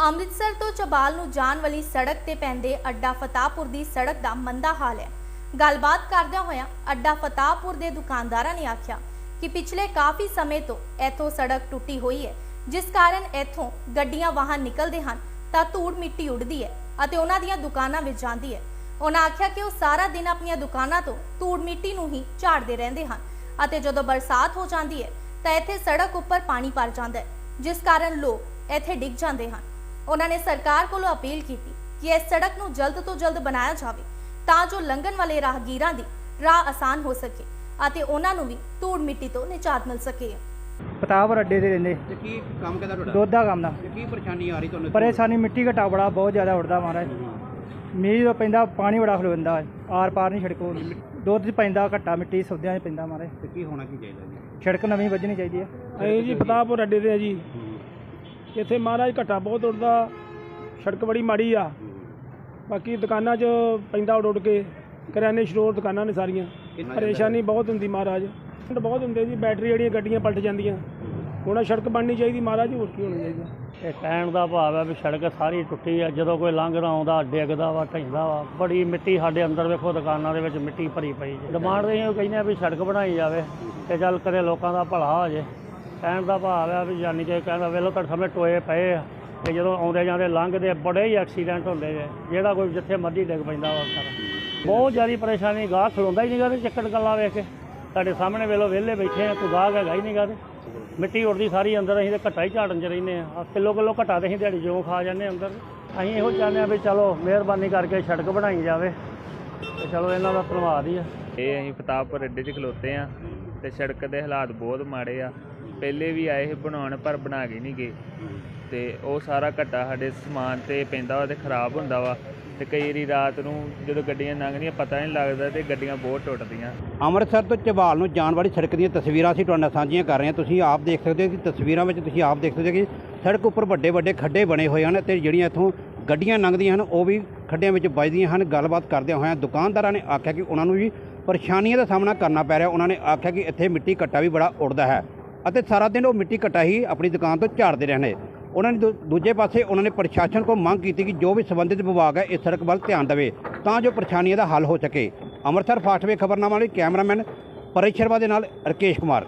ਅੰਮ੍ਰਿਤਸਰ ਤੋਂ ਚਬਾਲ ਨੂੰ ਜਾਣ ਵਾਲੀ ਸੜਕ ਤੇ ਪੈਂਦੇ ਅੱਡਾ ਫਤਾਹਪੁਰ ਦੀ ਸੜਕ ਦਾ ਮੰਦਾ ਹਾਲ ਹੈ। ਗੱਲਬਾਤ ਕਰਦਿਆਂ ਹੋਇਆਂ ਅੱਡਾ ਫਤਾਹਪੁਰ ਦੇ ਦੁਕਾਨਦਾਰਾਂ ਨੇ ਆਖਿਆ ਕਿ ਪਿਛਲੇ ਕਾਫੀ ਸਮੇਂ ਤੋਂ ਇੱਥੋਂ ਸੜਕ ਟੁੱਟੀ ਹੋਈ ਹੈ। ਜਿਸ ਕਾਰਨ ਇੱਥੋਂ ਗੱਡੀਆਂ ਵਾਹਨ ਨਿਕਲਦੇ ਹਨ ਤਾਂ ਧੂੜ ਮਿੱਟੀ ਉੱਡਦੀ ਹੈ ਅਤੇ ਉਹਨਾਂ ਦੀਆਂ ਦੁਕਾਨਾਂ ਵਿੱਚ ਜਾਂਦੀ ਹੈ। ਉਹਨਾਂ ਆਖਿਆ ਕਿ ਉਹ ਸਾਰਾ ਦਿਨ ਆਪਣੀਆਂ ਦੁਕਾਨਾਂ ਤੋਂ ਧੂੜ ਮਿੱਟੀ ਨੂੰ ਹੀ ਝਾੜਦੇ ਰਹਿੰਦੇ ਹਨ ਅਤੇ ਜਦੋਂ ਬਰਸਾਤ ਹੋ ਜਾਂਦੀ ਹੈ ਤਾਂ ਇੱਥੇ ਸੜਕ ਉੱਪਰ ਪਾਣੀ ਭਰ ਜਾਂਦਾ ਹੈ, ਜਿਸ ਕਾਰਨ ਲੋਕ ਇੱਥੇ ਡਿੱਗ ਜਾਂਦੇ ਹਨ। ਉਹਨਾਂ ਨੇ ਸਰਕਾਰ ਕੋਲੋਂ ਅਪੀਲ ਕੀਤੀ ਕਿ ਇਸ ਸੜਕ ਨੂੰ ਜਲਦ ਤੋਂ ਜਲਦ ਬਣਾਇਆ ਜਾਵੇ ਤਾਂ ਜੋ ਲੰਘਣ ਵਾਲੇ ਰਾਹਗੀਰਾਂ ਦੀ ਰਾਹ ਆਸਾਨ ਹੋ ਸਕੇ ਅਤੇ ਉਹਨਾਂ ਨੂੰ ਵੀ ਧੂੜ ਮਿੱਟੀ ਤੋਂ ਨਿਜਾਤ ਮਿਲ ਸਕੇ। ਪਤਾਵਰ ਅੱਡੇ ਤੇ ਰਹਿੰਦੇ। ਤੇ ਕੀ ਕੰਮ ਕਿਹਦਾ ਤੁਹਾਡਾ? ਦੁੱਧ ਦਾ ਕੰਮ ਦਾ। ਤੇ ਕੀ ਪਰੇਸ਼ਾਨੀ ਆ ਰਹੀ ਤੁਹਾਨੂੰ ਪਰੇਸ਼ਾਨੀ ਮਿੱਟੀ ਘਟਾ ਬੜਾ ਬਹੁਤ ਜ਼ਿਆਦਾ ਉੱਡਦਾ ਮਹਾਰਾਜ ਮੀਂਹ ਜਦੋਂ ਪੈਂਦਾ ਪਾਣੀ ਬੜਾ ਖਲੋਂਦਾ ਹੈ। ਆਰ ਪਾਰ ਨਹੀਂ ਸੜਕੋਂ ਦੁੱਧ 'ਚ ਪੈਂਦਾ ਘੱਟਾ ਮਿੱਟੀ ਸੌਦਿਆਂ 'ਚ ਪੈਂਦਾ ਮਹਾਰਾਜ ਤੇ ਕੀ ਹੋਣਾ ਕੀ ਚਾਹੀਦਾ ਜੀ? ਸੜਕ ਨਵੀਂ ਵੱਜਣੀ ਚਾਹੀਦੀ ਹੈ। ਅਸੀਂ ਜੀ ਫਤਾਹਪੁਰ ਅੱਡੇ ਤੇ ਆ ਜੀ। ਇੱਥੇ ਮਹਾਰਾਜ ਘੱਟਾ ਬਹੁਤ ਉੱਡਦਾ ਸੜਕ ਬੜੀ ਮਾੜੀ ਆ। ਬਾਕੀ ਦੁਕਾਨਾਂ 'ਚ ਪੈਂਦਾ ਉੱਡ ਉੱਡ ਕੇ ਕਰਿਆਨੇ ਸਟੋਰ ਦੁਕਾਨਾਂ ਨੇ ਸਾਰੀਆਂ। ਪਰੇਸ਼ਾਨੀ ਬਹੁਤ ਹੁੰਦੀ ਮਹਾਰਾਜ। ਬਹੁਤ ਹੁੰਦੇ ਜੀ ਬੈਟਰੀ ਜਿਹੜੀਆਂ ਗੱਡੀਆਂ ਪਲਟ ਜਾਂਦੀਆਂ। ਹੁਣ ਸੜਕ ਬਣਨੀ ਚਾਹੀਦੀ ਮਹਾਰਾਜ ਹੋਰ ਕੀ ਹੋਣਾ ਚਾਹੀਦਾ? ਇਹ ਕਹਿਣ ਦਾ ਭਾਵ ਹੈ ਵੀ ਸੜਕ ਸਾਰੀ ਟੁੱਟੀ ਆ ਜਦੋਂ ਕੋਈ ਲੰਘਦਾ ਆਉਂਦਾ ਡਿੱਗਦਾ ਵਾ ਢਹਿੰਦਾ ਵਾ ਬੜੀ ਮਿੱਟੀ ਸਾਡੇ ਅੰਦਰ ਵੇਖੋ ਦੁਕਾਨਾਂ ਦੇ ਵਿੱਚ ਮਿੱਟੀ ਭਰੀ ਪਈ ਜੀ। ਡਿਮਾਂਡ ਇਹ ਕਹਿੰਦੇ ਆ ਵੀ ਸੜਕ ਬਣਾਈ ਜਾਵੇ ਤੇ ਚੱਲ ਕਦੇ ਲੋਕਾਂ ਦਾ ਭਲਾ ਹੋ ਜੇ। ਕਹਿਣ ਦਾ ਭਾਵ ਆ ਵੀ ਯਾਨੀ ਕਿ ਕਹਿੰਦਾ ਵੇਲੋ ਤੁਹਾਡੇ ਸਾਹਮਣੇ ਟੋਏ ਪਏ ਆ, ਤੇ ਜਦੋਂ ਆਉਂਦੇ ਜਾਂਦੇ ਲੰਘਦੇ ਬੜੇ ਹੀ ਐਕਸੀਡੈਂਟ ਹੁੰਦੇ ਜੇ, ਜਿਹੜਾ ਕੋਈ ਜਿੱਥੇ ਮਰਜ਼ੀ ਡਿੱਗ ਪੈਂਦਾ ਵਾ ਉੱਧਰ ਬਹੁਤ ਜ਼ਿਆਦਾ ਪਰੇਸ਼ਾਨੀ ਗਾਹ ਖਲੋਂਦਾ ਹੀ ਨਹੀਂਗਾ ਤੇ ਚੱਕੜ ਗੱਲਾਂ ਵੇਖ ਕੇ। ਤੁਹਾਡੇ ਸਾਹਮਣੇ ਵੇਲੋ ਵਿਹਲੇ ਬੈਠੇ ਆ, ਕੋਈ ਗਾਹਕ ਹੈਗਾ ਹੀ ਨਹੀਂਗਾ ਤੇ। ਮਿੱਟੀ ਉੱਡਦੀ ਸਾਰੀ ਅੰਦਰ, ਅਸੀਂ ਤੇ ਘੱਟਾ ਹੀ ਝਾੜਨ ਚ ਰਹਿੰਦੇ ਆ। ਕਿਲੋ ਕਿਲੋ ਘੱਟਾ ਤੇ ਅਸੀਂ ਦਿਹਾੜੀ ਜੋ ਖਾ ਜਾਂਦੇ ਹਾਂ ਅੰਦਰ। ਅਸੀਂ ਇਹੋ ਚਾਹੁੰਦੇ ਆ ਵੀ ਚਲੋ, ਮਿਹਰਬਾਨੀ ਕਰਕੇ ਸੜਕ ਬਣਾਈ ਜਾਵੇ। ਤੇ ਚਲੋ, ਇਹਨਾਂ ਦਾ ਧੰਨਵਾਦ ਹੀ ਆ। ਇਹ ਅਸੀਂ ਫਤਾਹਪੁਰ ਅੱਡੇ 'ਚ ਖਲੋਤੇ ਆ, ਤੇ ਸੜਕ ਦੇ ਹਾਲਾਤ ਬਹੁਤ ਮਾੜੇ ਆ। ਪਹਿਲੇ ਵੀ ਆਏ ਸੀ ਬਣਾਉਣ, ਪਰ ਬਣਾ ਕੇ ਨਹੀਂ ਗਏ। ਤੇ ਉਹ ਸਾਰਾ ਘੱਟਾ ਸਾਡੇ ਸਮਾਨ ਤੇ ਪੈਂਦਾ ਵਾ ਤੇ ਖਰਾਬ ਹੁੰਦਾ ਵਾ। ਤੇ ਕਈ ਵਾਰੀ ਰਾਤ ਨੂੰ ਜਦੋਂ ਗੱਡੀਆਂ ਲੰਘਦੀਆਂ, ਪਤਾ ਨਹੀਂ ਲੱਗਦਾ ਤੇ ਗੱਡੀਆਂ ਬਹੁਤ ਟੁੱਟਦੀਆਂ। ਅੰਮ੍ਰਿਤਸਰ ਤੋਂ ਚਬਾਲ ਨੂੰ ਜਾਣ ਵਾਲੀ ਸੜਕ ਦੀਆਂ ਤਸਵੀਰਾਂ ਅਸੀਂ ਤੁਹਾਡੇ ਨਾਲ ਸਾਂਝੀਆਂ ਕਰ ਰਹੇ ਹਾਂ। ਤੁਸੀਂ ਆਪ ਦੇਖ ਸਕਦੇ ਹੋ ਕਿ ਤਸਵੀਰਾਂ ਵਿੱਚ ਤੁਸੀਂ ਆਪ ਦੇਖ ਸਕਦੇ ਹੋ ਕਿ ਸੜਕ ਉੱਪਰ ਵੱਡੇ ਵੱਡੇ ਖੱਡੇ ਬਣੇ ਹੋਏ ਹਨ ਤੇ ਜਿਹੜੀਆਂ ਇੱਥੋਂ ਗੱਡੀਆਂ ਲੰਘਦੀਆਂ ਹਨ, ਉਹ ਵੀ ਖੱਡਿਆਂ ਵਿੱਚ ਵੱਜਦੀਆਂ ਹਨ। ਗੱਲਬਾਤ ਕਰਦਿਆਂ ਹੋਇਆਂ ਦੁਕਾਨਦਾਰਾਂ ਨੇ ਆਖਿਆ ਕਿ ਉਹਨਾਂ ਨੂੰ ਵੀ ਪਰੇਸ਼ਾਨੀਆਂ ਦਾ ਸਾਹਮਣਾ ਕਰਨਾ ਪੈ ਰਿਹਾ। ਉਹਨਾਂ ਨੇ ਆਖਿਆ ਕਿ ਇੱਥੇ ਮਿੱਟੀ ਘੱਟਾ ਵੀ ਬੜਾ ਉੱਡਦਾ ਹੈ। ਅਤੇ ਸਾਰਾ ਦਿਨ ਉਹ ਮਿੱਟੀ ਕਟਾਈ ਆਪਣੀ ਦੁਕਾਨ ਤੋਂ ਝਾੜਦੇ ਰਹਿੰਦੇ ਉਹਨਾਂ ਨੇ ਦੂ- ਦੂਜੇ ਪਾਸੇ ਉਹਨਾਂ ਨੇ ਪ੍ਰਸ਼ਾਸਨ ਕੋਲ ਮੰਗ ਕੀਤੀ ਕਿ ਜੋ ਵੀ ਸੰਬੰਧਿਤ ਵਿਭਾਗ ਹੈ, ਇਸ ਸੜਕ ਵੱਲ ਧਿਆਨ ਦੇਵੇ ਤਾਂ ਜੋ ਪਰੇਸ਼ਾਨੀਆਂ ਦਾ ਹੱਲ ਹੋ ਸਕੇ। ਅੰਮ੍ਰਿਤਸਰ ਫਾਸਟਵੇ ਖਬਰਨਾਮਾ ਲਈ ਕੈਮਰਾਮੈਨ ਪਰੇਸ਼ ਸ਼ਰਮਾ ਦੇ ਨਾਲ ਰਕੇਸ਼ ਕੁਮਾਰ।